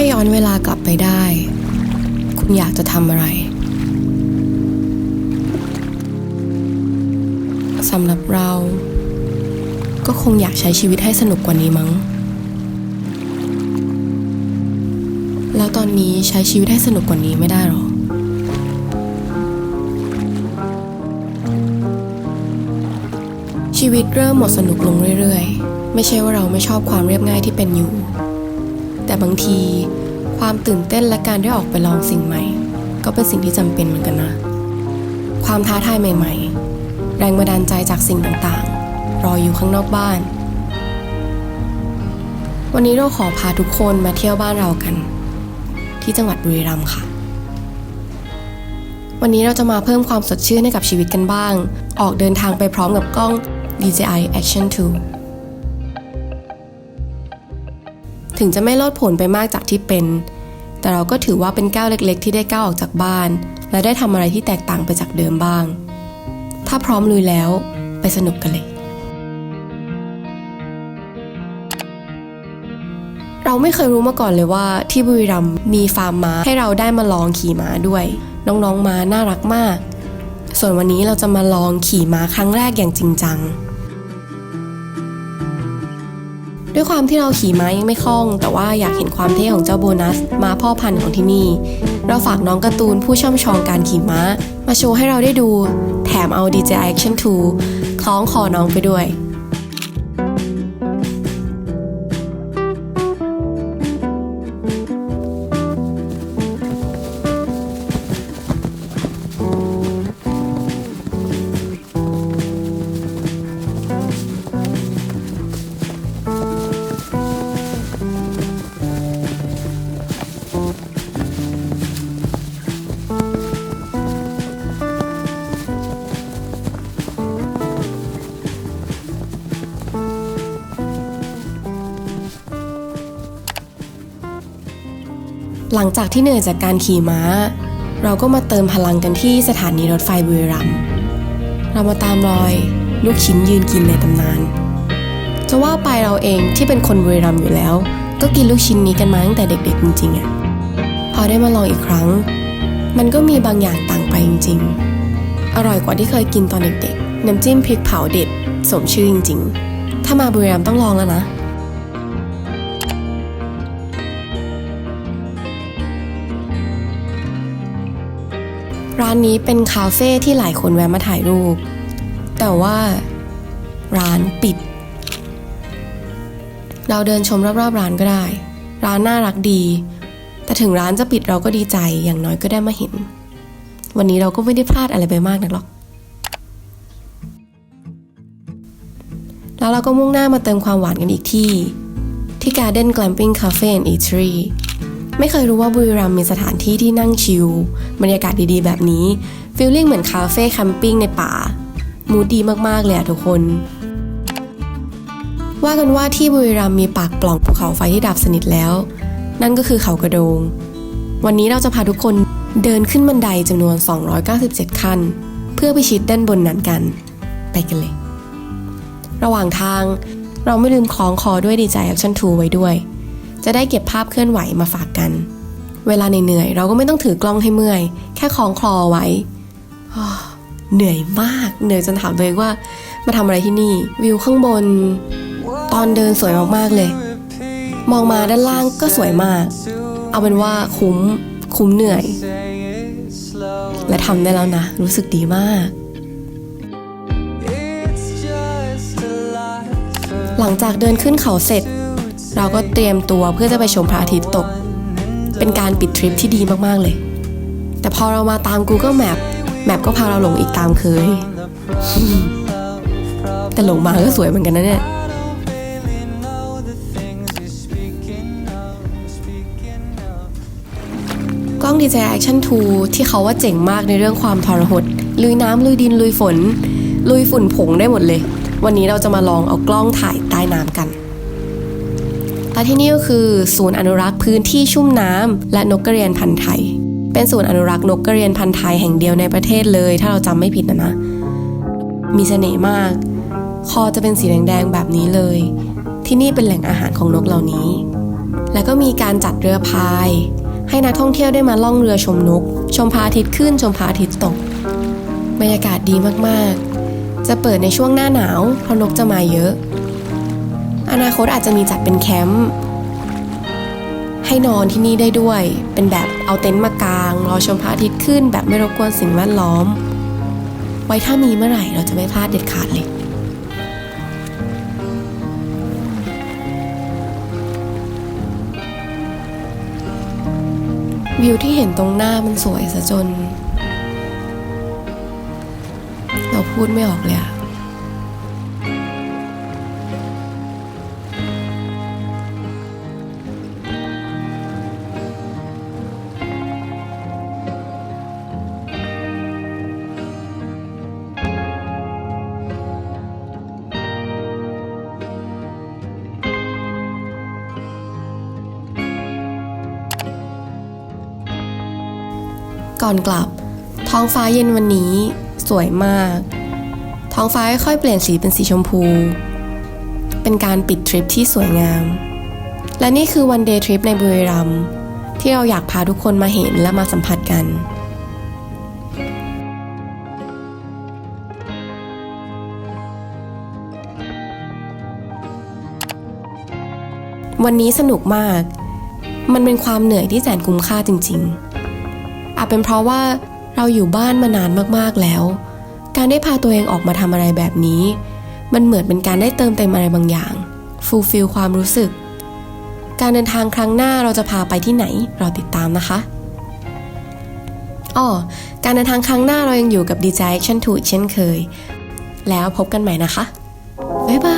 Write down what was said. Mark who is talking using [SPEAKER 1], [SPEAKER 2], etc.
[SPEAKER 1] ถ้าย้อนเวลากลับไปได้ คุณอยากจะทำอะไรสำหรับเรา ก็คงอยากใช้ชีวิตให้สนุกกว่านี้มั้ง แล้วตอนนี้ใช้ชีวิตให้สนุกกว่านี้ไม่ได้หรอ ชีวิตเริ่มหมดสนุกลงเรื่อยๆ ไม่ใช่ว่าเราไม่ชอบความเรียบง่ายที่เป็นอยู่ แต่บางทีความตื่นเต้นและการได้ออกไปลองสิ่งใหม่ ก็เป็นสิ่งที่จำเป็นเหมือนกันนะ ความท้าทายใหม่ ๆ แรงบันดาลใจจากสิ่งต่างๆ รออยู่ข้างนอกบ้าน วันนี้เราขอพาทุกคนมาเที่ยวบ้านเรากัน ที่จังหวัดบุรีรัมย์ค่ะ วันนี้เราจะมาเพิ่มความสดชื่นให้กับชีวิตกันบ้าง ออกเดินทางไปพร้อมกับกล้อง DJI Action 2 ถึงจะไม่โลดผลไปมากจากที่เป็น แต่เราก็ถือว่าเป็นก้าวเล็กๆ ที่ได้ก้าวออกจากบ้าน และได้ทำอะไรที่แตกต่างไปจากเดิมบ้าง ถ้าพร้อมลุยแล้ว ไปสนุกกันเลย เราไม่เคยรู้มาก่อนเลยว่าที่บุรีรัมย์มีฟาร์มม้าให้เราได้มาลองขี่ม้าด้วย น้องๆม้าน่ารักมาก ส่วนวันนี้เราจะมาลองขี่ม้าครั้งแรกอย่างจริงจัง ด้วยความที่เราขี่ม้ายังไม่คล่อง แต่ว่าอยากเห็นความเท่ของเจ้าโบนัสม้าพ่อพันธุ์ของที่นี่ เราฝากน้องการ์ตูนผู้ช่ำชองการขี่ม้า มาโชว์ให้เราได้ดู แถมเอา DJI Action 2คล้องคอน้องไปด้วย หลังจากที่เหนื่อยจากการขี่ม้า เราก็มาเติมพลังกันที่สถานีรถไฟบุรีรัมย์เรามาตามรอย ลูกชิ้นยืนกินในตำนาน จะว่าไปเราเองที่เป็นคนบุรีรัมย์อยู่แล้ว ก็กินลูกชิ้นนี้กันมาตั้งแต่เด็กๆจริงๆอะพอได้มาลองอีกครั้ง มันก็มีบางอย่างต่างไปจริงๆ อร่อยกว่าที่เคยกินตอนเด็กๆน้ำจิ้มพริกเผาเด็ดสมชื่อจริงๆ ถ้ามาบุรีรัมย์ต้องลองแล้วนะ ร้านนี้เป็นคาเฟ่ที่หลายคนแวะมาถ่ายรูป แต่ว่า ร้านปิด เราเดินชมรอบๆร้านก็ได้ ร้านน่ารักดี แต่ถึงร้านจะปิดเราก็ดีใจอย่างน้อยก็ได้มาเห็น วันนี้เราก็ไม่ได้พลาดอะไรไปมากนักหรอก แล้วเราก็มุ่งหน้ามาเติมความหวานกันอีกที่ ที่ Garden Glamping Cafe and Eatery ไม่เคยรู้ว่าบุรีรัมย์มีสถานที่ที่นั่งชิลบรรยากาศดีๆ แบบนี้ฟีลลิ่งเหมือนคาเฟ่แคมปิ้งในป่า มูดดีมากๆเลยอะทุกคน ว่ากันว่าที่บุรีรัมย์มีปากปล่องภูเขาไฟที่ดับสนิทแล้ว นั่นก็คือเขากระโดง วันนี้เราจะพาทุกคนเดินขึ้นบันไดจำนวน 297 ขั้น เพื่อไปชิดด้านบนนั้นกัน ไปกันเลย ระหว่างทางเราไม่ลืมคล้องคอด้วยดีใจแอคชั่น2ไว้ด้วย จะได้เก็บภาพเคลื่อนไหวมาฝากกัน เวลาเหนื่อยเราก็ไม่ต้องถือกล้องให้เมื่อย แค่คล้องคลอไว้เหนื่อยมาก เหนื่อยจนถามตัวเองว่า มาทำอะไรที่นี่ วิวข้างบน ตอนเดินสวยมากๆเลย มองมาด้านล่างก็สวยมาก เอาเป็นว่าคุ้ม คุ้มเหนื่อย และทำได้แล้วนะ รู้สึกดีมากหลังจากเดินขึ้นเขาเสร็จ เราก็เตรียมตัวเพื่อจะไปชมพระอาทิตย์ตก เป็นการปิดทริปที่ดีมากๆเลย แต่พอเรามาตาม Google Map แมปก็พาเราหลงอีกตามเคย แต่หลงมาก็สวยเหมือนกันนะเนี่ยกล้อง DJI Action 2 ที่เขาว่าเจ๋งมากในเรื่องความทรหด ลุยน้ำลุยดินลุยฝน ลุยฝุ่นผงได้หมดเลย วันนี้เราจะมาลองเอากล้องถ่ายใต้น้ำกัน และที่นี่ก็คือศูนย์อนุรักษ์พื้นที่ชุ่มน้ำและนกกระเรียนพันธุ์ไทย เป็นศูนย์อนุรักษ์นกกระเรียนพันธุ์ไทยแห่งเดียวในประเทศเลย ถ้าเราจำไม่ผิดนะนะ มีเสน่ห์มาก คอจะเป็นสีแดงๆแบบนี้เลย ที่นี่เป็นแหล่งอาหารของนกเหล่านี้ แล้วก็มีการจัดเรือพาย ให้นักท่องเที่ยวได้มาล่องเรือชมนก ชมพระอาทิตย์ขึ้นชมพระอาทิตย์ตก บรรยากาศดีมากๆ จะเปิดในช่วงหน้าหนาวเพราะนกจะมาเยอะ อนาคตอาจจะมีจัดเป็นแคมป์ให้นอนที่นี่ได้ด้วย เป็นแบบเอาเต็นท์มากางรอชมพระอาทิตย์ขึ้น แบบไม่รบกวนสิ่งแวดล้อม ไว้ถ้ามีเมื่อไหร่เราจะไม่พลาดเด็ดขาดเลยวิวที่เห็นตรงหน้ามันสวยซะจน เราพูดไม่ออกเลยอะ ก่อนกลับ ท้องฟ้าเย็นวันนี้ สวยมาก ท้องฟ้าค่อยเปลี่ยนสีเป็นสีชมพู เป็นการปิดทริปที่สวยงาม และนี่คือวันเดย์ทริปในบุรีรัมย์ที่เราอยากพาทุกคนมาเห็นและมาสัมผัสกันวันนี้สนุกมาก มันเป็นความเหนื่อยที่แสนคุ้มค่าจริง ๆ เป็นเพราะว่าเราอยู่บ้านมานานมากๆแล้ว การได้พาตัวเองออกมาทำอะไรแบบนี้ มันเหมือนเป็นการได้เติมเต็มอะไรบางอย่างฟูลฟิลความรู้สึก การเดินทางครั้งหน้าเราจะพาไปที่ไหนเราติดตามนะคะอ้อการเดินทางครั้งหน้าเรายังอยู่กับ DJ Action 2อีกเช่นเคย แล้วพบกันใหม่นะคะ บ๊ายบาย